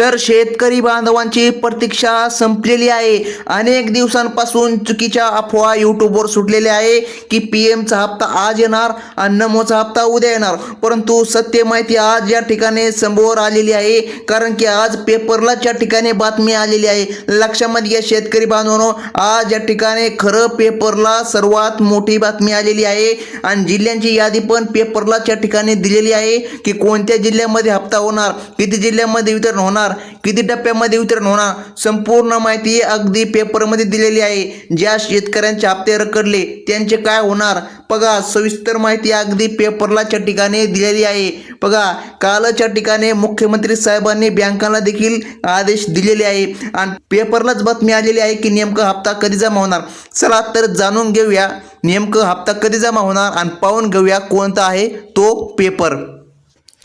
तर शेतकरी बांधवांची प्रतीक्षा संपलेली आहे. अनेक दिवसांपासून चुकीच्या अफवा यूट्यूबवर सुटलेल्या आहे की पी एमचा हप्ता आज येणार आणि नमोचा हप्ता उद्या येणार. परंतु सत्य माहिती आज या ठिकाणी समोर आलेली आहे. कारण की आज पेपरलाच या ठिकाणी बातमी आलेली आहे. लक्षामध्ये घ्या शेतकरी बांधवांनो आज या ठिकाणी खरं पेपरला सर्वात मोठी बातमी आलेली आहे. आणि जिल्ह्यांची यादी पण पेपरलाच या ठिकाणी दिलेली आहे की कोणत्या जिल्ह्यामध्ये हप्ता होणार किती जिल्ह्यामध्ये वितरण होणार किती टप्प्यामध्ये वितरण होणार? संपूर्ण माहिती अगदी पेपरमध्ये दिलेली आहे. ज्या शेतकऱ्यांचे हप्ते रखडले त्यांचे काय होणार? बघा सविस्तर माहिती अगदी पेपरलाच्या ठिकाणी दिलेली आहे. बघा कालच्या ठिकाणी मुख्यमंत्री साहेबांनी बँकांना देखील आदेश दिलेले आहे. आणि पेपरलाच बातमी आलेली आहे की नेमकं हप्ता कधी जमा होणार? चला तर जाणून घेऊया नेमकं हप्ता कधी जमा होणार आणि पाहून घेऊया कोणता आहे तो पेपर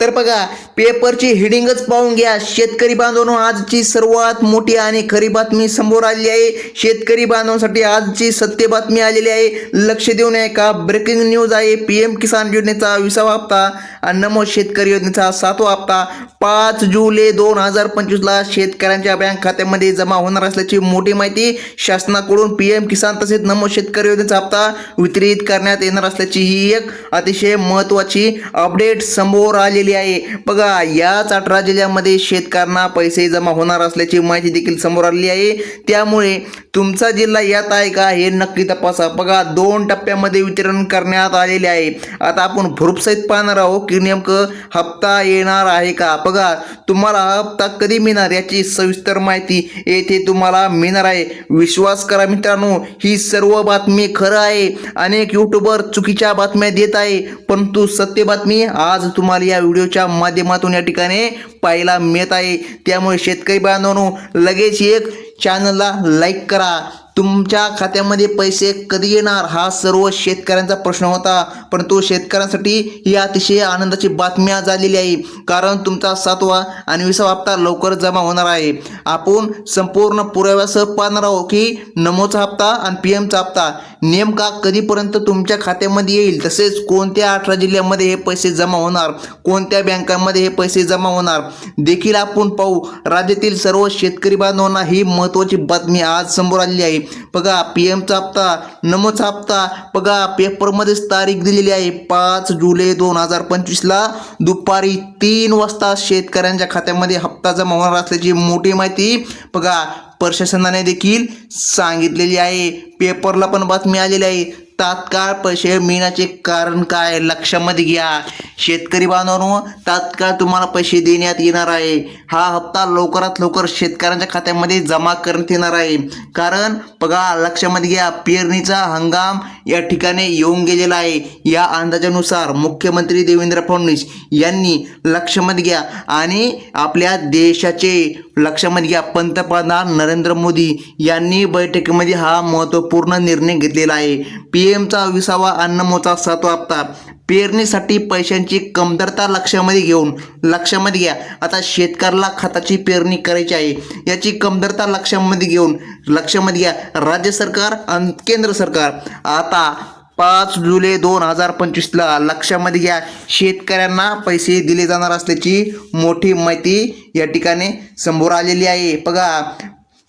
तर बघा पेपरची हिडिंगच पाहून घ्या. शेतकरी बांधवांनो आजची सर्वात मोठी आणि खरी बातमी समोर आलेली आहे. शेतकरी बांधवांसाठी आजची सत्य बातमी आलेली आहे. लक्ष देऊन नये का ब्रेकिंग न्यूज आहे. पी एम किसान योजनेचा विसावा हप्ता. नमो शेतकरी योजनेचा सातवा हप्ता पाच जुलै दोन हजार पंचवीसला शेतकऱ्यांच्या बँक खात्यामध्ये जमा होणार असल्याची मोठी माहिती शासनाकडून पी एम किसान तसेच नमो शेतकरी योजनेचा हप्ता वितरित करण्यात येणार असल्याची ही एक अतिशय महत्त्वाची अपडेट समोर आलेली आहे. बघा याच अठरा जिल्ह्यामध्ये शेतकऱ्यांना पैसे जमा होणार असल्याची माहिती देखील समोर आलेली आहे. त्यामुळे तुमचा जिल्हा यात आहे का हे नक्की तपासा. बघा दोन टप्प्यामध्ये वितरण करण्यात आलेले आहे. आता आपण भरूपसहित पाहणार आहोत की नेमकं हप्ता येणार आहे का? बघा तुम्हाला हप्ता कधी मिळणार याची सविस्तर माहिती येथे तुम्हाला मिळणार आहे. विश्वास करा मित्रांनो ही सर्व बातमी खरं आहे. अनेक युट्यूबर चुकीच्या बातम्या देत आहे. परंतु सत्य बातमी आज तुम्हाला या व्हिडिओच्या माध्यमातून या ठिकाणी पाहायला मिळत आहे. त्यामुळे शेतकरी बांधवांनो लगेच एक चॅनलला लाईक करा. तुमच्या खात्यामध्ये पैसे कधी येणार? हा सर्व शेतकऱ्यांचा प्रश्न होता. परंतु शेतकऱ्यांसाठी ही अतिशय आनंदाची बातमी आज आलेली आहे. कारण तुमचा सातवा आणि विसावा हप्ता लवकर जमा होणार आहे. आपण संपूर्ण पुराव्यासह पाहणार आहोत की नमोचा हप्ता आणि पी एमचा हप्ता. नेमका कधीपर्यंत तुमच्या खात्यामध्ये येईल? तसेच कोणत्या अठरा जिल्ह्यामध्ये हे पैसे जमा होणार? कोणत्या बँकांमध्ये हे पैसे जमा होणार? देखील आपण पाहू. राज्यातील सर्व शेतकरी बांधवांना ही महत्त्वाची बातमी आज समोर आलेली आहे. बघा पी एमचा हप्ता नमोचा हप्ता बघा पेपरमध्येच तारीख दिलेली आहे. पाच जुलै दोन हजार पंचवीसला दुपारी तीन वाजता शेतकऱ्यांच्या खात्यामध्ये हप्ता जमा होणार असल्याची मोठी माहिती बघा प्रशासनाने देखील सांगितलेली आहे. पेपरला पण बातमी आलेली आहे. तात्काळ पैसे मिळण्याचे कारण काय? लक्षामध्ये घ्या. शेतकरी बांधवांनो तात्काळ तुम्हाला पैसे देण्यात येणार आहे. हा हप्ता लवकरात लवकर शेतकऱ्यांच्या खात्यामध्ये जमा करण्यात येणार आहे. कारण बघा लक्षामध्ये घ्या पेरणीचा हंगाम या ठिकाणी येऊन गेलेला आहे. या अंदाजानुसार मुख्यमंत्री देवेंद्र फडणवीस यांनी लक्षामध्ये घ्या आणि आपल्या देशाचे लक्षामध्ये घ्या. पंतप्रधान नरेंद्र मोदी यांनी बैठकीमध्ये हा महत्त्वपूर्ण निर्णय घेतलेला आहे. पी एमचा विसावा अन्नमोचा सातवा हप्ता. पेरणीसाठी पैशांची कमतरता लक्षामध्ये घेऊन लक्षामध्ये घ्या. आता शेतकऱ्याला खताची पेरणी करायची आहे. याची कमतरता लक्षामध्ये घेऊन लक्षामध्ये घ्या. राज्य सरकार आणि केंद्र सरकार आता पाच जुलै दोन हजार पंचवीसला लक्षामध्ये घ्या. शेतकऱ्यांना पैसे दिले जाणार असल्याची मोठी माहिती या ठिकाणी समोर आलेली आहे. बघा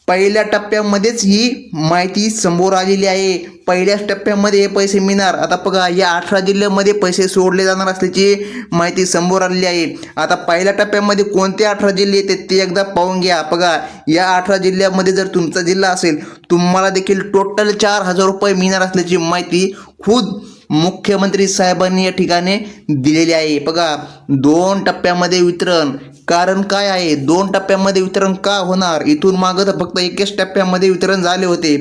पहिल्या टप्प्यामध्येच ही माहिती समोर आलेली आहे. पहिल्याच टप्प्यामध्ये हे पैसे मिळणार. आता बघा या अठरा जिल्ह्यामध्ये पैसे सोडले जाणार असल्याची माहिती समोर आलेली आहे. आता पहिल्या टप्प्यामध्ये कोणते अठरा जिल्हे येते ते एकदा पाहून घ्या. बघा या अठरा जिल्ह्यामध्ये जर तुमचा जिल्हा असेल तुम्हाला देखील टोटल चार हजार रुपये मिळणार असल्याची माहिती खुद मुख्यमंत्री साहेबांनी या ठिकाणी दिलेली आहे. बघा दोन टप्प्यामध्ये वितरण. कारण काय आहे? दोन टप्प्यामध्ये वितरण का होणार? इथून मागं तर फक्त एकच टप्प्यामध्ये वितरण झाले होते.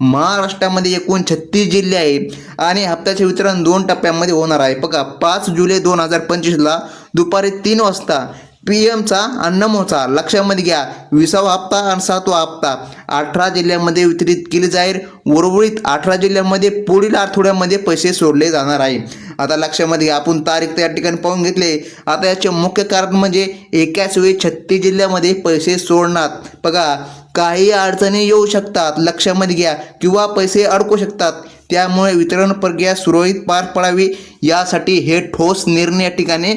महाराष्ट्रामध्ये एकूण छत्तीस जिल्हे आहे आणि हप्त्याचे वितरण दोन टप्प्यामध्ये होणार आहे. बघा पाच जुलै दोन हजार पंचवीसला दुपारी तीन वाजता पी एमचा आणि लक्षामध्ये घ्या विसावा हप्ता आणि सातवा हप्ता. अठरा जिल्ह्यामध्ये वितरित केली जाईल. उर्वरित अठरा जिल्ह्यामध्ये पुढील आठवड्यामध्ये पैसे सोडले जाणार आहे. आता लक्षामध्ये घ्या आपण तारीख त्या ठिकाणी पाहून घेतले. आता याचे मुख्य कारण म्हणजे एकाच वेळी छत्तीस जिल्ह्यामध्ये पैसे सोडणार. बघा काही अडचणी येऊ शकतात. लक्षामध्ये घ्या किंवा पैसे अडकू शकतात. त्यामुळे वितरण प्रक्रिया सुरळीत पार पडावी. यासाठी हे ठोस निर्णय या ठिकाणी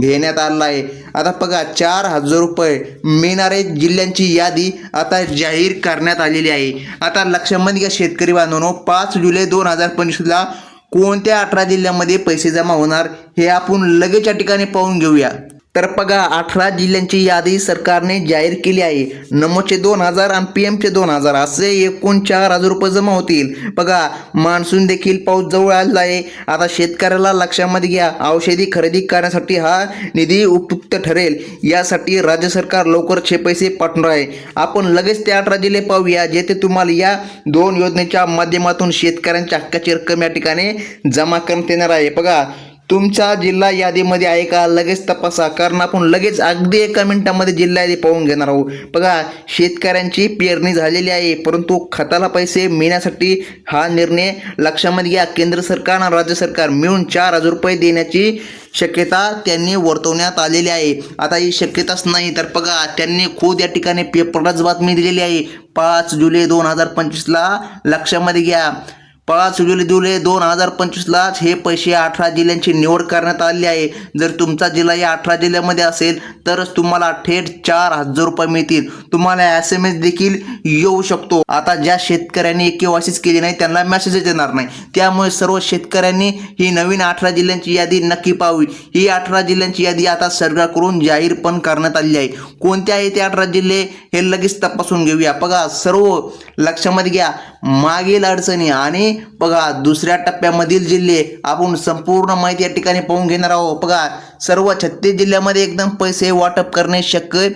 घेण्यात आला आहे आता बघा चार हजार रुपये मिळणारे जिल्ह्यांची यादी आता जाहीर करण्यात आलेली आहे. आता लक्षामध्ये घ्या शेतकरी बांधवांनो पाच जुलै दोन हजार पंचवीसला कोणत्या अठरा जिल्ह्यामध्ये पैसे जमा होणार हे आपण लगेच या ठिकाणी पाहून घेऊया. तर बघा अठरा जिल्ह्यांची यादी सरकारने जाहीर केली आहे. नमोचे दोन हजार आणि पी एमचे दोन हजार असे एकूण चार हजार रुपये जमा होतील. बघा मान्सून देखील पाऊस जवळ आलेला आहे. आता शेतकऱ्याला लक्षामध्ये घ्या औषधी खरेदी करण्यासाठी हा निधी उपयुक्त ठरेल. यासाठी राज्य सरकार लवकरचे पैसे पाठवणार आहे. आपण लगेच ते अठरा जिल्हे पाहूया जेथे तुम्हाला या दोन योजनेच्या माध्यमातून शेतकऱ्यांच्या हक्काची रक्कम या ठिकाणी जमा करण्यात येणार आहे. बघा तुमच्या जिल्हा यादीमध्ये आहे का? लगेच तपासा कारण आपण लगेच अगदी एका मिनिटामध्ये जिल्हा यादी पाहून घेणार आहोत. बघा शेतकऱ्यांची पेरणी झालेली आहे परंतु खताला पैसे मिळण्यासाठी हा निर्णय लक्षामध्ये घ्या. केंद्र सरकार आणि राज्य सरकार मिळून चार हजार रुपये देण्याची शक्यता त्यांनी वर्तवण्यात आलेली आहे. आता ही शक्यताच नाही तर बघा त्यांनी खुद या ठिकाणी पेपरलाच बातमी दिलेली आहे. पाच जुलै दोन हजार पंचवीसला लक्षामध्ये घ्या. पाच जुलै जुलै दोन हजार पंचवीसलाच हे पैसे अठरा जिल्ह्यांची निवड करण्यात आली आहे. जर तुमचा जिल्हा या अठरा जिल्ह्यामध्ये असेल तरच तुम्हाला थेट चार हजार रुपये मिळतील. तुम्हाला एस एम एस देखील येऊ शकतो. आता ज्या शेतकऱ्यांनी केवायसीच केली नाही त्यांना मेसेजच येणार नाही. त्यामुळे सर्व शेतकऱ्यांनी ही नवीन अठरा जिल्ह्यांची यादी नक्की पाहावी. ही अठरा जिल्ह्यांची यादी आता सरकारकडून जाहीर पण करण्यात आली आहे. कोणते आहे ते अठरा जिल्हे हे लगेच तपासून घेऊया. बघा सर्व लक्षामध्ये घ्या. मागील अडचणी आणि बघा दुसऱ्या टप्प्यामधील जिल्हे आपण संपूर्ण माहिती या ठिकाणी पाहून घेणार आहोत. बघा सर्व छत्तीस जिल्ह्यामध्ये एकदम पैसे वाटप करणे शक्य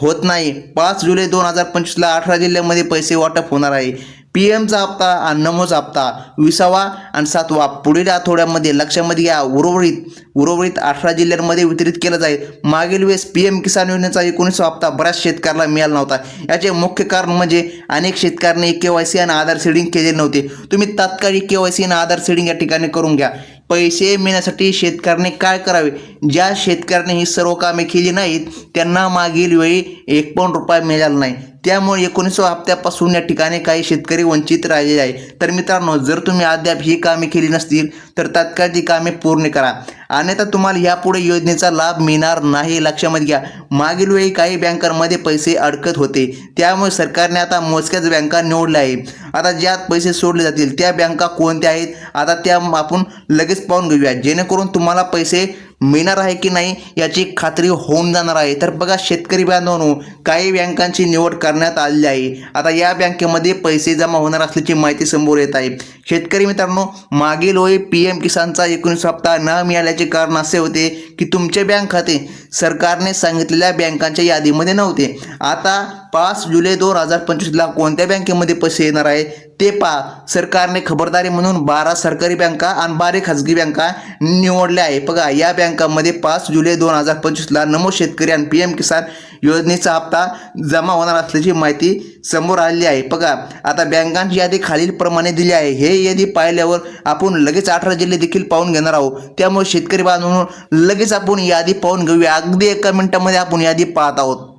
होत नाही. पाच जुलै दोन हजार पंचवीसला अठरा जिल्ह्यामध्ये पैसे वाटप होणार आहे. पी एमचा हप्ता आणि नमोचा हप्ता विसावा आणि सातवा पुढील आठवड्यामध्ये लक्षामध्ये घ्या उर्वरित उर्वरित अठरा जिल्ह्यांमध्ये वितरित केला जाईल. मागील वेळेस पी एम किसान योजनेचा एकोणीसवा हप्ता बऱ्याच शेतकऱ्याला मिळाला नव्हता. याचे मुख्य कारण म्हणजे अनेक शेतकऱ्यांनी के वाय सी आणि आधार सेडिंग केले नव्हते. तुम्ही तात्काळ के वाय सी आणि आधार सेडिंग या ठिकाणी करून घ्या. पैसे मिळण्यासाठी शेतकऱ्याने काय करावे? ज्या शेतकऱ्याने ही सर्व कामे केली नाहीत त्यांना मागील वेळी एक पण रुपया मिळाला नाही. त्यामुळे एकोणीसव्या हप्त्यापासून या ठिकाणी काही शेतकरी वंचित राहिले आहे तर मित्रांनो जर तुम्ही अद्याप ही कामे केली नसतील तर तात्काळ ती कामे पूर्ण करा. अन्यथा तुम्हाला यापुढे योजनेचा लाभ मिळणार नाही लक्षामध्ये घ्या. मागील वेळी काही बँकांमध्ये पैसे अडकत होते. त्यामुळे सरकारने आता मोजक्याच बँका निवडल्या आहे आता ज्यात पैसे सोडले जातील त्या बँका कोणत्या आहेत? आता त्या आपण लगेच पाहून घेऊया. जेणेकरून तुम्हाला पैसे मिळणार आहे की नाही याची खात्री होऊन जाणार आहे. तर बघा शेतकरी बांधवांनो काही बँकांची निवड करण्यात आलेली आहे. आता या बँकेमध्ये पैसे जमा होणार असल्याची माहिती समोर येत आहे. शेतकरी मित्रांनो मागील वेळी पी एम किसानचा एकोणीस हप्ता न मिळाल्याचे कारण असे होते की तुमचे बँक खाते सरकारने सांगितलेल्या बँकांच्या यादीमध्ये नव्हते. आता पाच जुलै दोन हजार पंचवीसला कोणत्या बँकेमध्ये पैसे येणार आहे? ते पहा सरकारने खबरदारी म्हणून बारा सरकारी बँका आणि बारा खाजगी बँका निवडल्या आहे बघा या बँकामध्ये पाच जुलै दोन हजार पंचवीसला नमो शेतकरी आणि पी एम किसान योजनेचा हप्ता जमा होणार असल्याची माहिती समोर आलेली आहे. बघा आता बँकांची यादी खालीलप्रमाणे दिली आहे. हे यादी पाहिल्यावर आपण लगेच अठरा जिल्हे देखील पाहून घेणार आहोत. त्यामुळे शेतकरी बांधून लगेच आपण यादी पाहून घेऊया. अगदी एका मिनिटामध्ये आपण यादी पाहत आहोत.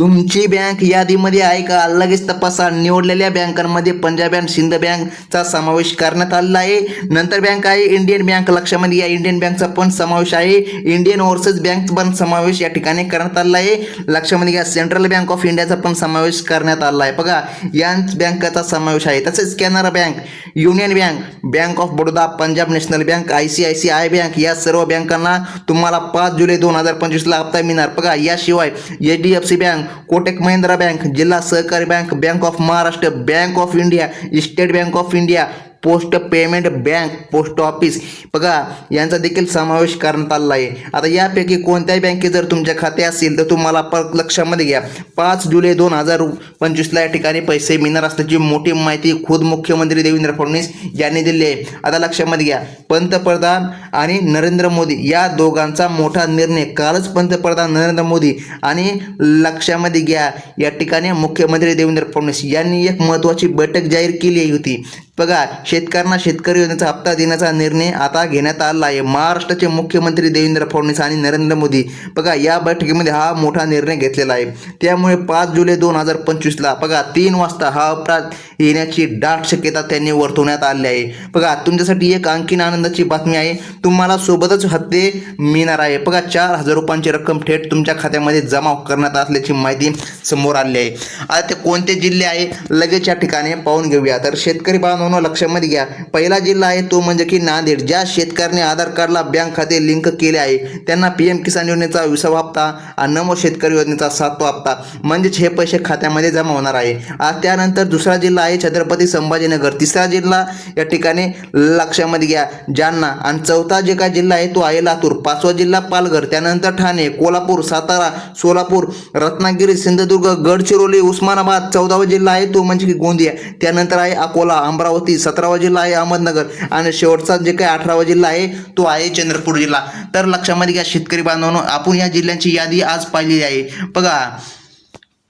तुमची बँक यादीमध्ये आहे का? लगेच तपासा निवडलेल्या बँकांमध्ये पंजाब अँड सिंध बँकचा समावेश करण्यात आलेला आहे. नंतर बँक आहे इंडियन बँक लक्षामध्ये या इंडियन बँकचा पण समावेश आहे. इंडियन ओव्हरसीज बँक पण समावेश या ठिकाणी करण्यात आलेला आहे. लक्षामध्ये घ्या सेंट्रल बँक ऑफ इंडियाचा पण समावेश करण्यात आला आहे. बघा याच बँकाचा समावेश आहे. तसेच Canara bank union bank bank of Baroda Punjab national bank I C I C I bank या सर्व बँकांना तुम्हाला पाच जुलै दोन हजार पंचवीसला हप्ता मिळणार. बघा याशिवाय H D F C bank Kotak Mahindra bank जिल्हा सहकारी bank bank of Maharashtra bank of India state bank of India post payment bank post office. बघा यांचा देखील समावेश करण्यात आलेला आहे. आता यापैकी कोणत्याही बँकेत जर तुमच्या खाते असेल तर तुम्हाला परत लक्षामध्ये घ्या. पाच जुलै दोन हजार पंचवीसला या ठिकाणी पैसे मिळणार असल्याची मोठी माहिती खुद मुख्यमंत्री देवेंद्र फडणवीस यांनी दिली आहे. आता लक्षामध्ये घ्या पंतप्रधान आणि नरेंद्र मोदी या दोघांचा मोठा निर्णय कालच पंतप्रधान नरेंद्र मोदी आणि लक्षामध्ये घ्या. या ठिकाणी मुख्यमंत्री देवेंद्र फडणवीस यांनी एक महत्त्वाची बैठक जाहीर केली होती. बघा शेतकऱ्यांना शेतकरी योजनेचा हप्ता देण्याचा निर्णय आता घेण्यात आला आहे. महाराष्ट्राचे मुख्यमंत्री देवेंद्र फडणवीस आणि नरेंद्र मोदी. बघा या बैठकीमध्ये हा मोठा निर्णय घेतलेला आहे. त्यामुळे पाच जुलै दोन हजार पंचवीसला बघा तीन वाजता हा अपराध येण्याची दाट शक्यता त्यांनी वर्तवण्यात आली आहे. बघा तुमच्यासाठी एक आणखीन आनंदाची बातमी आहे. तुम्हाला सोबतच हप्ते मिळणार आहे. बघा चार हजार रुपयांची रक्कम थेट तुमच्या खात्यामध्ये जमा करण्यात असल्याची माहिती समोर आली आहे. आता ते कोणते जिल्हे आहे? लगेच या ठिकाणी पाहून घेऊया. तर शेतकरी बांधवांनो लक्षामध्ये घ्या. पहिला जिल्हा आहे तो म्हणजे की नांदेड. ज्या शेतकऱ्याने आधार कार्डला बँक खाते लिंक केले आहे त्यांना पी एम किसान योजनेचा विसावा हप्ता आणि नमो शेतकरी योजनेचा सातवा हप्ता म्हणजेच हे पैसे खात्यामध्ये जमा होणार आहे. आज त्यानंतर दुसरा जिल्हा आहे छत्रपती संभाजीनगर. तिसरा जिल्हा या ठिकाणी लक्षामध्ये घ्या. जालना. आणि चौथा जे काय जिल्हा आहे तो आहे लातूर. पाचवा जिल्हा पालघर. त्यानंतर ठाणे कोल्हापूर सातारा सोलापूर रत्नागिरी सिंधुदुर्ग गडचिरोली उस्मानाबाद. चौदावा जिल्हा आहे तो म्हणजे की गोंदिया. त्यानंतर आहे अकोला अमरावती सतरावा जिल्हा आहे अहमदनगर आणि शेवटचा जे काही अठरावा जिल्हा आहे तो आहे चंद्रपूर जिल्हा. तर लक्षामध्ये घ्या शेतकरी बांधवांनो आपण या जिल्ह्यांची यादी आज पाहिलेली आहे. बघा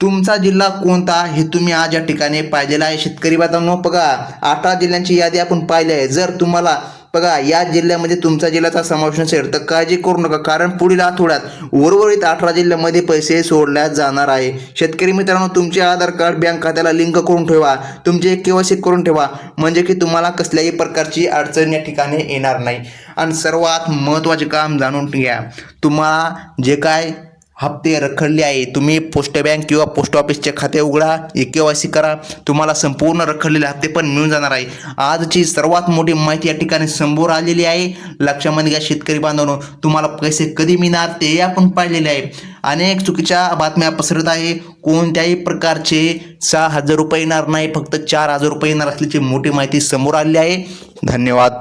तुमचा जिल्हा कोणता हे तुम्ही आज या ठिकाणी पाहिलेला आहे. शेतकरी बांधवांनो बघा अठरा जिल्ह्यांची यादी आपण पाहिली आहे. जर तुम्हाला बघा या जिल्ह्यामध्ये तुमचा जिल्ह्याचा समावेश नसेल तर काळजी करू नका कारण पुढील आठवड्यात उर्वरित अठरा जिल्ह्यामध्ये पैसे सोडल्या जाणार आहे. शेतकरी मित्रांनो तुमचे आधार कार्ड बँक खात्याला लिंक करून ठेवा. तुमचे केवायसी करून ठेवा. म्हणजे की तुम्हाला कसल्याही प्रकारची अडचण या ठिकाणी येणार नाही. आणि सर्वात महत्त्वाचे काम जाणून घ्या. तुम्हाला जे काय हप्ते रखडले आहे. तुम्ही पोस्ट बँक किंवा पोस्ट ऑफिसचे खाते उघडा ए के वाय सी करा. तुम्हाला संपूर्ण रखडलेले हप्ते पण मिळून जाणार आहे. आजची सर्वात मोठी माहिती या ठिकाणी समोर आलेली आहे. लक्षामध्ये घ्या शेतकरी बांधवांनो तुम्हाला पैसे कधी मिळणार ते आपण पाहिलेले आहे. अनेक चुकीच्या बातम्या पसरत आहे. कोणत्याही प्रकारचे सहा हजार रुपये येणार नाही. फक्त चार हजार रुपये येणार असल्याची मोठी माहिती समोर आलेली आहे. धन्यवाद.